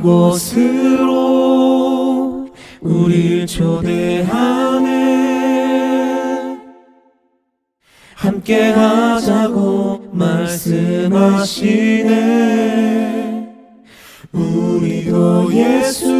낮은 곳으로 우릴 초대하네. 함께 하자고 말씀하시네. 우리도 예수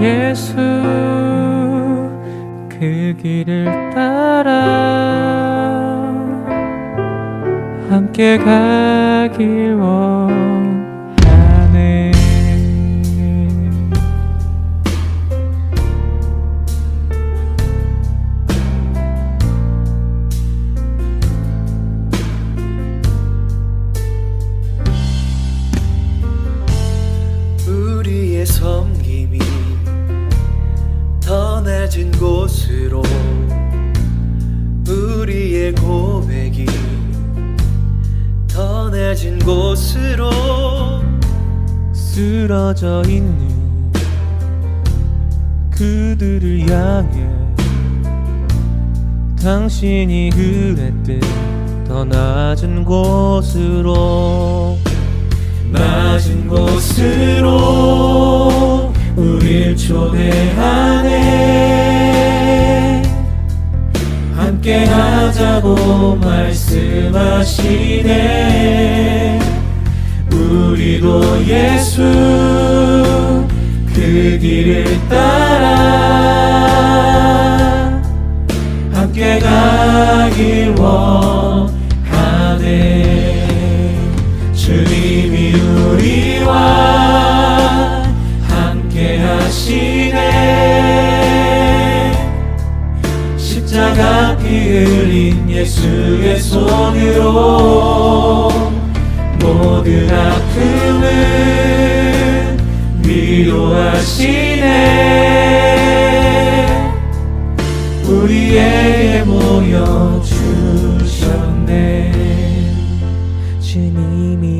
예수 그 길을 따라 함께 가길 원 더 낮은 곳으로 쓰러져 있는 그들을 향해 당신이 그랬듯 더 낮은 곳으로 낮은 곳으로 우릴 초대하네 함께 하자고 말씀하시네. 우리도 예수 그 길을 따라 주님이 우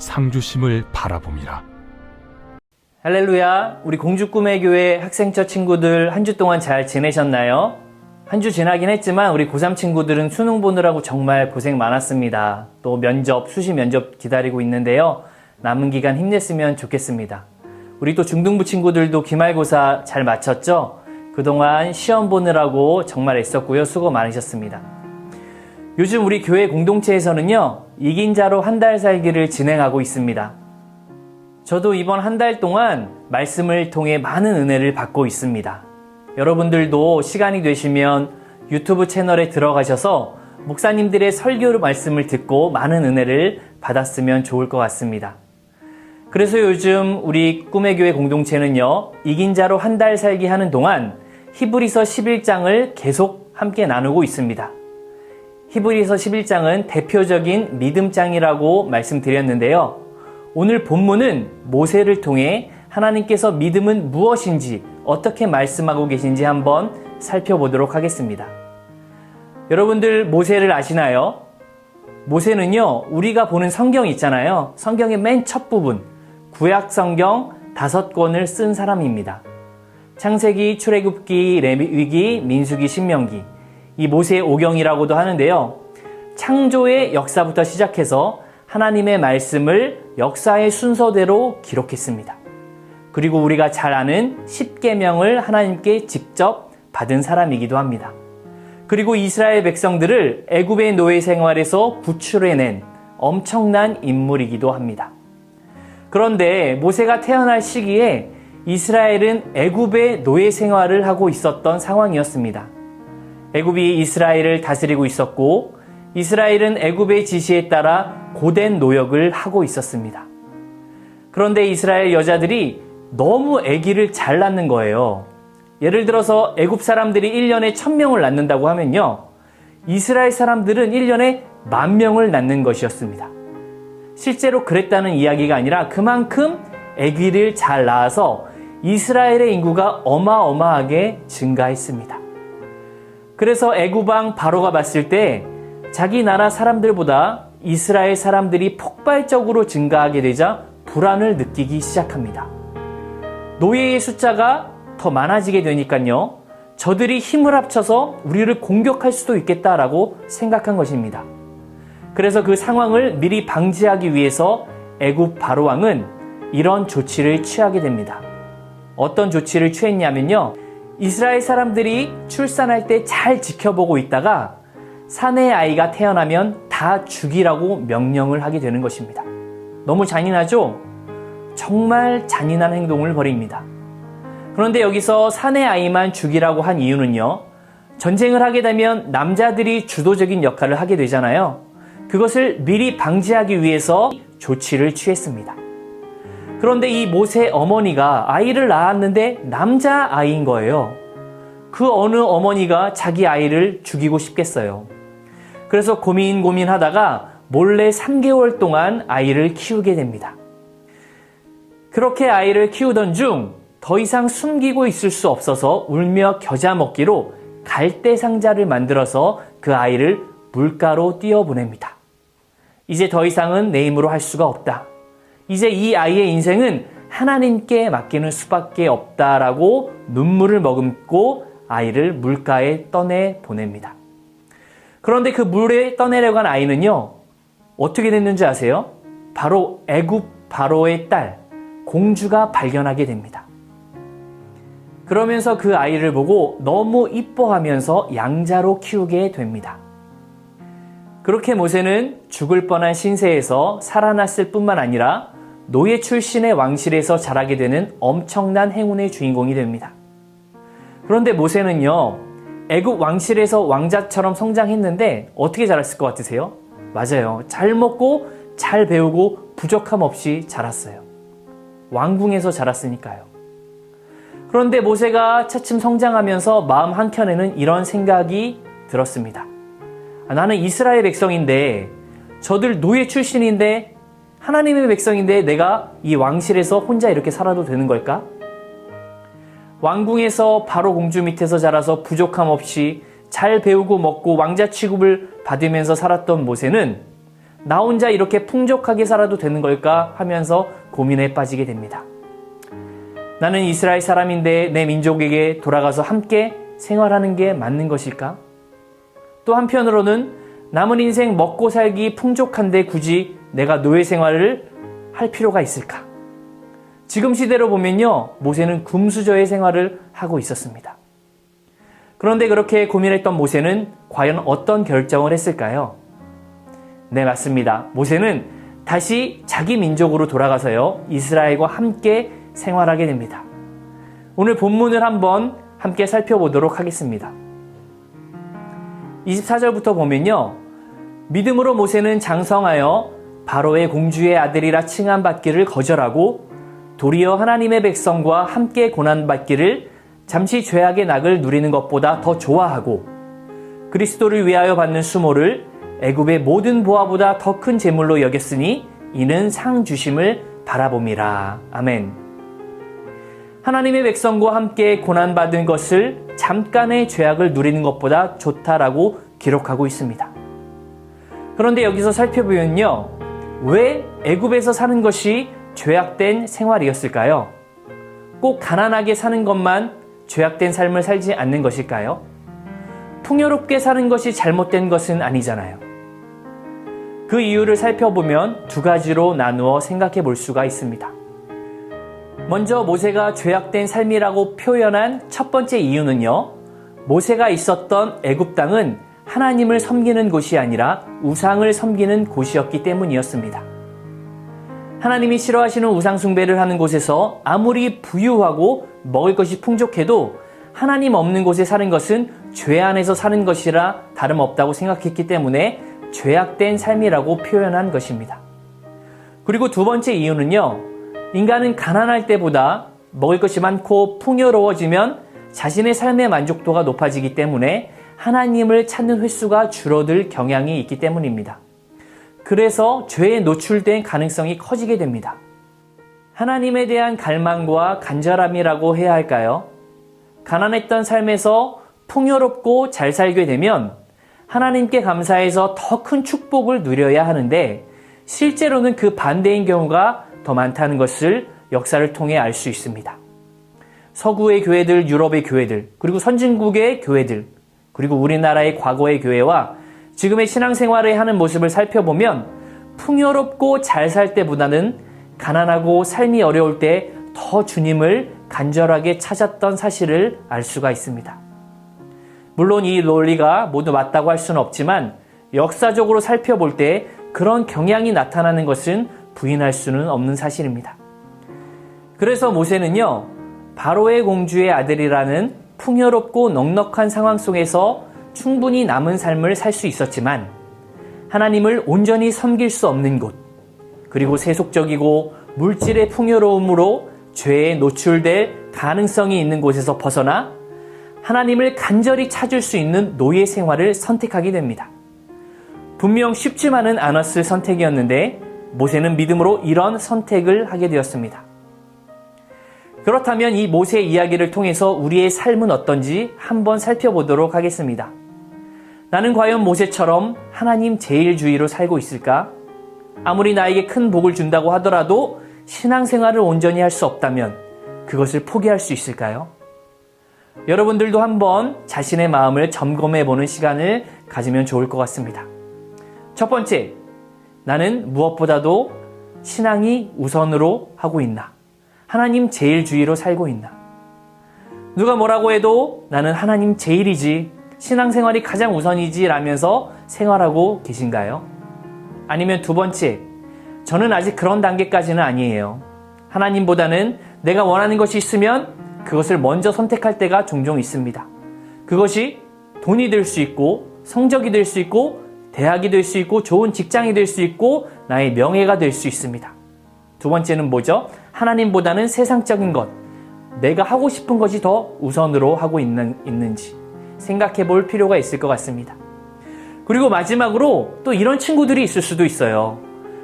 상주심을 바라봄이라. 할렐루야. 우리 공주 꿈의 교회 학생처 친구들 한 주 동안 잘 지내셨나요? 한 주 지나긴 했지만 우리 고3 친구들은 수능 보느라고 정말 고생 많았습니다. 또 면접, 수시 면접 기다리고 있는데요. 남은 기간 힘냈으면 좋겠습니다. 우리 또 중등부 친구들도 기말고사 잘 마쳤죠? 그동안 시험 보느라고 정말 애썼고요. 수고 많으셨습니다. 요즘 우리 교회 공동체에서는요, 이긴 자로 한 달 살기를 진행하고 있습니다. 저도 이번 한 달 동안 말씀을 통해 많은 은혜를 받고 있습니다. 여러분들도 시간이 되시면 유튜브 채널에 들어가셔서 목사님들의 설교 말씀을 듣고 많은 은혜를 받았으면 좋을 것 같습니다. 그래서 요즘 우리 꿈의 교회 공동체는요, 이긴 자로 한 달 살기 하는 동안 히브리서 11장을 계속 함께 나누고 있습니다. 히브리서 11장은 대표적인 믿음장이라고 말씀드렸는데요. 오늘 본문은 모세를 통해 하나님께서 믿음은 무엇인지 어떻게 말씀하고 계신지 한번 살펴보도록 하겠습니다. 여러분들 모세를 아시나요? 모세는요, 우리가 보는 성경 있잖아요. 성경의 맨 첫 부분, 구약 성경 다섯 권을 쓴 사람입니다. 창세기, 출애굽기, 레위기, 민수기, 신명기. 이 모세의 오경이라고도 하는데요. 창조의 역사부터 시작해서 하나님의 말씀을 역사의 순서대로 기록했습니다. 그리고 우리가 잘 아는 십계명을 하나님께 직접 받은 사람이기도 합니다. 그리고 이스라엘 백성들을 애굽의 노예 생활에서 구출해낸 엄청난 인물이기도 합니다. 그런데 모세가 태어날 시기에 이스라엘은 애굽의 노예 생활을 하고 있었던 상황이었습니다. 애굽이 이스라엘을 다스리고 있었고 이스라엘은 애굽의 지시에 따라 고된 노역을 하고 있었습니다. 그런데 이스라엘 여자들이 너무 아기를 잘 낳는 거예요. 예를 들어서 애굽 사람들이 1년에 1000명을 낳는다고 하면요. 이스라엘 사람들은 1년에 만 명을 낳는 것이었습니다. 실제로 그랬다는 이야기가 아니라 그만큼 아기를 잘 낳아서 이스라엘의 인구가 어마어마하게 증가했습니다. 그래서 애굽왕 바로가 봤을 때 자기 나라 사람들보다 이스라엘 사람들이 폭발적으로 증가하게 되자 불안을 느끼기 시작합니다. 노예의 숫자가 더 많아지게 되니까요. 저들이 힘을 합쳐서 우리를 공격할 수도 있겠다라고 생각한 것입니다. 그래서 그 상황을 미리 방지하기 위해서 애굽 바로 왕은 이런 조치를 취하게 됩니다. 어떤 조치를 취했냐면요. 이스라엘 사람들이 출산할 때 잘 지켜보고 있다가 사내의 아이가 태어나면 다 죽이라고 명령을 하게 되는 것입니다. 너무 잔인하죠? 정말 잔인한 행동을 벌입니다. 그런데 여기서 사내 아이만 죽이라고 한 이유는요. 전쟁을 하게 되면 남자들이 주도적인 역할을 하게 되잖아요. 그것을 미리 방지하기 위해서 조치를 취했습니다. 그런데 이 모세 어머니가 아이를 낳았는데 남자 아이인 거예요. 그 어느 어머니가 자기 아이를 죽이고 싶겠어요. 그래서 고민 고민하다가 몰래 3개월 동안 아이를 키우게 됩니다. 그렇게 아이를 키우던 중 더 이상 숨기고 있을 수 없어서 울며 겨자 먹기로 갈대 상자를 만들어서 그 아이를 물가로 띄어보냅니다. 이제 더 이상은 내 힘으로 할 수가 없다. 이제 이 아이의 인생은 하나님께 맡기는 수밖에 없다라고 눈물을 머금고 아이를 물가에 떠내 보냅니다. 그런데 그 물에 떠내려고 한 아이는요, 어떻게 됐는지 아세요? 바로 애굽 바로의 딸, 공주가 발견하게 됩니다. 그러면서 그 아이를 보고 너무 이뻐하면서 양자로 키우게 됩니다. 그렇게 모세는 죽을 뻔한 신세에서 살아났을 뿐만 아니라 노예 출신의 왕실에서 자라게 되는 엄청난 행운의 주인공이 됩니다. 그런데 모세는요, 애굽 왕실에서 왕자처럼 성장했는데 어떻게 자랐을 것 같으세요? 맞아요. 잘 먹고 잘 배우고 부족함 없이 자랐어요. 왕궁에서 자랐으니까요. 그런데 모세가 차츰 성장하면서 마음 한켠에는 이런 생각이 들었습니다. 아, 나는 이스라엘 백성인데 저들 노예 출신인데 하나님의 백성인데 내가 이 왕실에서 혼자 이렇게 살아도 되는 걸까? 왕궁에서 바로 공주 밑에서 자라서 부족함 없이 잘 배우고 먹고 왕자 취급을 받으면서 살았던 모세는 나 혼자 이렇게 풍족하게 살아도 되는 걸까 하면서 고민에 빠지게 됩니다. 나는 이스라엘 사람인데 내 민족에게 돌아가서 함께 생활하는 게 맞는 것일까? 또 한편으로는 남은 인생 먹고 살기 풍족한데 굳이 내가 노예 생활을 할 필요가 있을까? 지금 시대로 보면요, 모세는 금수저의 생활을 하고 있었습니다. 그런데 그렇게 고민했던 모세는 과연 어떤 결정을 했을까요? 네, 맞습니다. 모세는 다시 자기 민족으로 돌아가서요, 이스라엘과 함께 생활하게 됩니다. 오늘 본문을 한번 함께 살펴보도록 하겠습니다. 24절부터 보면요. 믿음으로 모세는 장성하여 바로의 공주의 아들이라 칭함받기를 거절하고 도리어 하나님의 백성과 함께 고난받기를 잠시 죄악의 낙을 누리는 것보다 더 좋아하고 그리스도를 위하여 받는 수모를 애굽의 모든 보화보다 더 큰 재물로 여겼으니 이는 상 주심을 바라봄이라. 아멘. 하나님의 백성과 함께 고난받은 것을 잠깐의 죄악을 누리는 것보다 좋다라고 기록하고 있습니다. 그런데 여기서 살펴보면요. 왜 애굽에서 사는 것이 죄악된 생활이었을까요? 꼭 가난하게 사는 것만 죄악된 삶을 살지 않는 것일까요? 풍요롭게 사는 것이 잘못된 것은 아니잖아요. 그 이유를 살펴보면 두 가지로 나누어 생각해 볼 수가 있습니다. 먼저 모세가 죄악된 삶이라고 표현한 첫 번째 이유는요. 모세가 있었던 애굽 땅은 하나님을 섬기는 곳이 아니라 우상을 섬기는 곳이었기 때문이었습니다. 하나님이 싫어하시는 우상 숭배를 하는 곳에서 아무리 부유하고 먹을 것이 풍족해도 하나님 없는 곳에 사는 것은 죄 안에서 사는 것이라 다름없다고 생각했기 때문에 죄악된 삶이라고 표현한 것입니다. 그리고 두 번째 이유는요. 인간은 가난할 때보다 먹을 것이 많고 풍요로워지면 자신의 삶의 만족도가 높아지기 때문에 하나님을 찾는 횟수가 줄어들 경향이 있기 때문입니다. 그래서 죄에 노출된 가능성이 커지게 됩니다. 하나님에 대한 갈망과 간절함이라고 해야 할까요? 가난했던 삶에서 풍요롭고 잘 살게 되면 하나님께 감사해서 더 큰 축복을 누려야 하는데 실제로는 그 반대인 경우가 더 많다는 것을 역사를 통해 알 수 있습니다. 서구의 교회들, 유럽의 교회들, 그리고 선진국의 교회들, 그리고 우리나라의 과거의 교회와 지금의 신앙생활을 하는 모습을 살펴보면 풍요롭고 잘 살 때보다는 가난하고 삶이 어려울 때 더 주님을 간절하게 찾았던 사실을 알 수가 있습니다. 물론 이 논리가 모두 맞다고 할 수는 없지만 역사적으로 살펴볼 때 그런 경향이 나타나는 것은 부인할 수는 없는 사실입니다. 그래서 모세는요, 바로의 공주의 아들이라는 풍요롭고 넉넉한 상황 속에서 충분히 남은 삶을 살 수 있었지만 하나님을 온전히 섬길 수 없는 곳, 그리고 세속적이고 물질의 풍요로움으로 죄에 노출될 가능성이 있는 곳에서 벗어나 하나님을 간절히 찾을 수 있는 노예 생활을 선택하게 됩니다. 분명 쉽지만은 않았을 선택이었는데 모세는 믿음으로 이런 선택을 하게 되었습니다. 그렇다면 이 모세 이야기를 통해서 우리의 삶은 어떤지 한번 살펴보도록 하겠습니다. 나는 과연 모세처럼 하나님 제일주의로 살고 있을까? 아무리 나에게 큰 복을 준다고 하더라도 신앙생활을 온전히 할 수 없다면 그것을 포기할 수 있을까요? 여러분들도 한번 자신의 마음을 점검해 보는 시간을 가지면 좋을 것 같습니다. 첫 번째, 나는 무엇보다도 신앙이 우선으로 하고 있나? 하나님 제일주의로 살고 있나? 누가 뭐라고 해도 나는 하나님 제일이지, 신앙생활이 가장 우선이지 라면서 생활하고 계신가요? 아니면 두 번째, 저는 아직 그런 단계까지는 아니에요. 하나님보다는 내가 원하는 것이 있으면 그것을 먼저 선택할 때가 종종 있습니다. 그것이 돈이 될 수 있고, 성적이 될 수 있고, 대학이 될 수 있고, 좋은 직장이 될 수 있고, 나의 명예가 될 수 있습니다. 두 번째는 뭐죠? 하나님보다는 세상적인 것, 내가 하고 싶은 것이 더 우선으로 하고 있는, 있는지 생각해 볼 필요가 있을 것 같습니다. 그리고 마지막으로 또 이런 친구들이 있을 수도 있어요.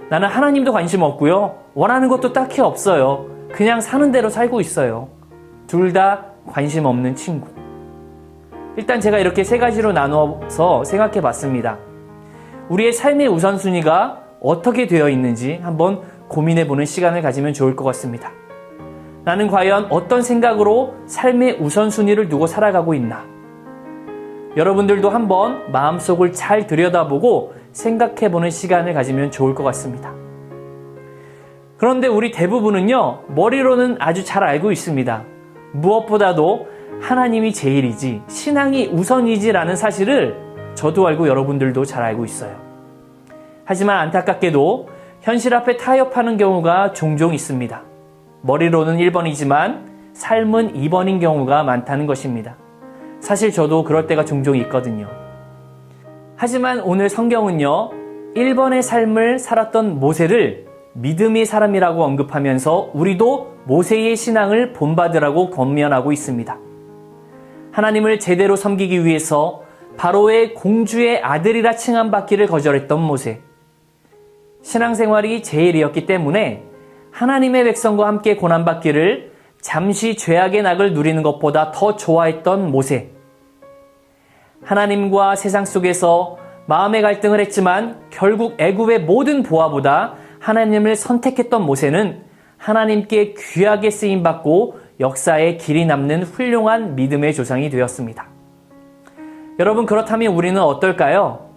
나는 하나님도 관심 없고요. 원하는 것도 딱히 없어요. 그냥 사는 대로 살고 있어요. 둘 다 관심 없는 친구. 일단 제가 이렇게 세 가지로 나누어서 생각해 봤습니다. 우리의 삶의 우선순위가 어떻게 되어 있는지 한번 고민해 보는 시간을 가지면 좋을 것 같습니다. 나는 과연 어떤 생각으로 삶의 우선순위를 두고 살아가고 있나? 여러분들도 한번 마음속을 잘 들여다보고 생각해 보는 시간을 가지면 좋을 것 같습니다. 그런데 우리 대부분은요, 머리로는 아주 잘 알고 있습니다. 무엇보다도 하나님이 제일이지, 신앙이 우선이지라는 사실을 저도 알고 여러분들도 잘 알고 있어요. 하지만 안타깝게도 현실 앞에 타협하는 경우가 종종 있습니다. 머리로는 1번이지만 삶은 2번인 경우가 많다는 것입니다. 사실 저도 그럴 때가 종종 있거든요. 하지만 오늘 성경은요, 1번의 삶을 살았던 모세를 믿음의 사람이라고 언급하면서 우리도 모세의 신앙을 본받으라고 권면하고 있습니다. 하나님을 제대로 섬기기 위해서 바로의 공주의 아들이라 칭함받기를 거절했던 모세. 신앙생활이 제일이었기 때문에 하나님의 백성과 함께 고난받기를 잠시 죄악의 낙을 누리는 것보다 더 좋아했던 모세. 하나님과 세상 속에서 마음의 갈등을 했지만 결국 애굽의 모든 보화보다 하나님을 선택했던 모세는 하나님께 귀하게 쓰임 받고 역사에 길이 남는 훌륭한 믿음의 조상이 되었습니다. 여러분 그렇다면 우리는 어떨까요?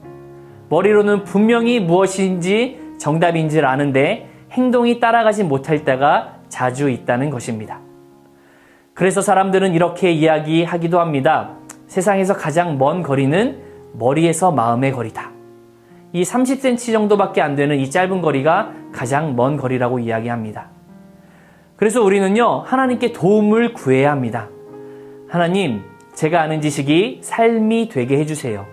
머리로는 분명히 무엇인지 정답인지 아는데 행동이 따라가지 못할 때가 자주 있다는 것입니다. 그래서 사람들은 이렇게 이야기하기도 합니다. 세상에서 가장 먼 거리는 머리에서 마음의 거리다. 이 30cm 정도밖에 안 되는 이 짧은 거리가 가장 먼 거리라고 이야기합니다. 그래서 우리는요, 하나님께 도움을 구해야 합니다. 하나님, 제가 아는 지식이 삶이 되게 해주세요.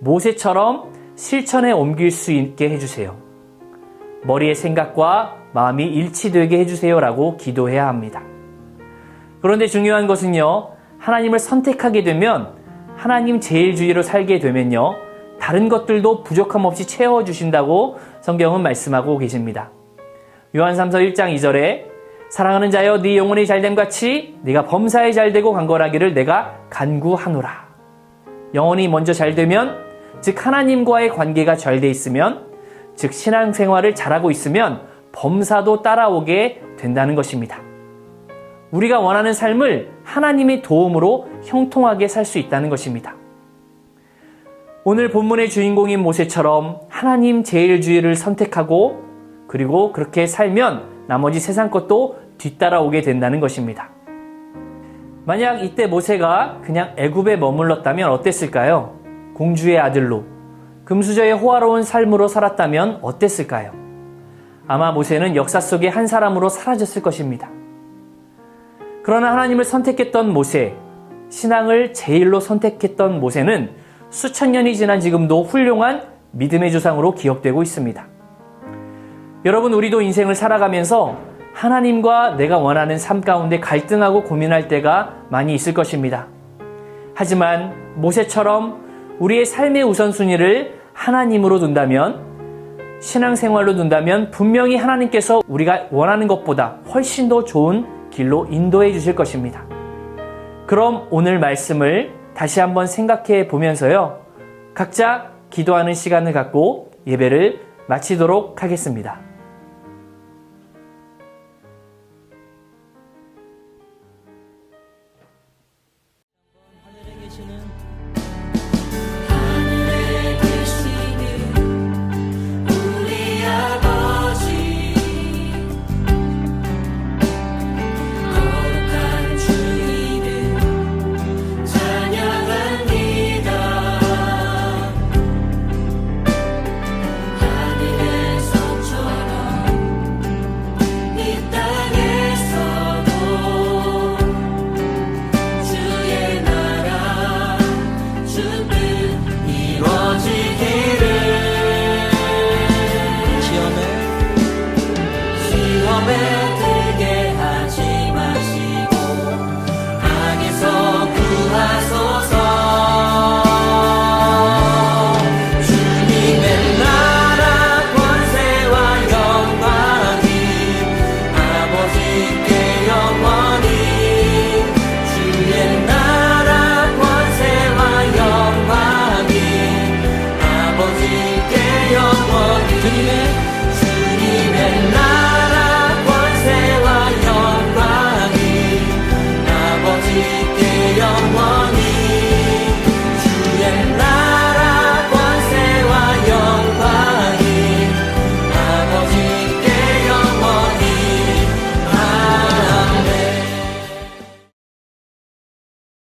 모세처럼 실천에 옮길 수 있게 해주세요. 머리의 생각과 마음이 일치되게 해주세요라고 기도해야 합니다. 그런데 중요한 것은요, 하나님을 선택하게 되면 하나님 제일주의로 살게 되면요, 다른 것들도 부족함 없이 채워주신다고 성경은 말씀하고 계십니다. 요한 3서 1장 2절에 사랑하는 자여 네 영혼이 잘됨 같이 네가 범사에 잘되고 강건하기를 내가 간구하노라. 영혼이 먼저 잘되면 즉 하나님과의 관계가 잘 돼 있으면 즉 신앙생활을 잘하고 있으면 범사도 따라오게 된다는 것입니다. 우리가 원하는 삶을 하나님의 도움으로 형통하게 살 수 있다는 것입니다. 오늘 본문의 주인공인 모세처럼 하나님 제일주의를 선택하고 그리고 그렇게 살면 나머지 세상 것도 뒤따라오게 된다는 것입니다. 만약 이때 모세가 그냥 애굽에 머물렀다면 어땠을까요? 공주의 아들로 금수저의 호화로운 삶으로 살았다면 어땠을까요? 아마 모세는 역사 속의 한 사람으로 사라졌을 것입니다. 그러나 하나님을 선택했던 모세, 신앙을 제일로 선택했던 모세는 수천 년이 지난 지금도 훌륭한 믿음의 조상으로 기억되고 있습니다. 여러분, 우리도 인생을 살아가면서 하나님과 내가 원하는 삶 가운데 갈등하고 고민할 때가 많이 있을 것입니다. 하지만 모세처럼 우리의 삶의 우선순위를 하나님으로 둔다면, 신앙생활로 둔다면 분명히 하나님께서 우리가 원하는 것보다 훨씬 더 좋은 길로 인도해 주실 것입니다. 그럼 오늘 말씀을 다시 한번 생각해 보면서요. 각자 기도하는 시간을 갖고 예배를 마치도록 하겠습니다.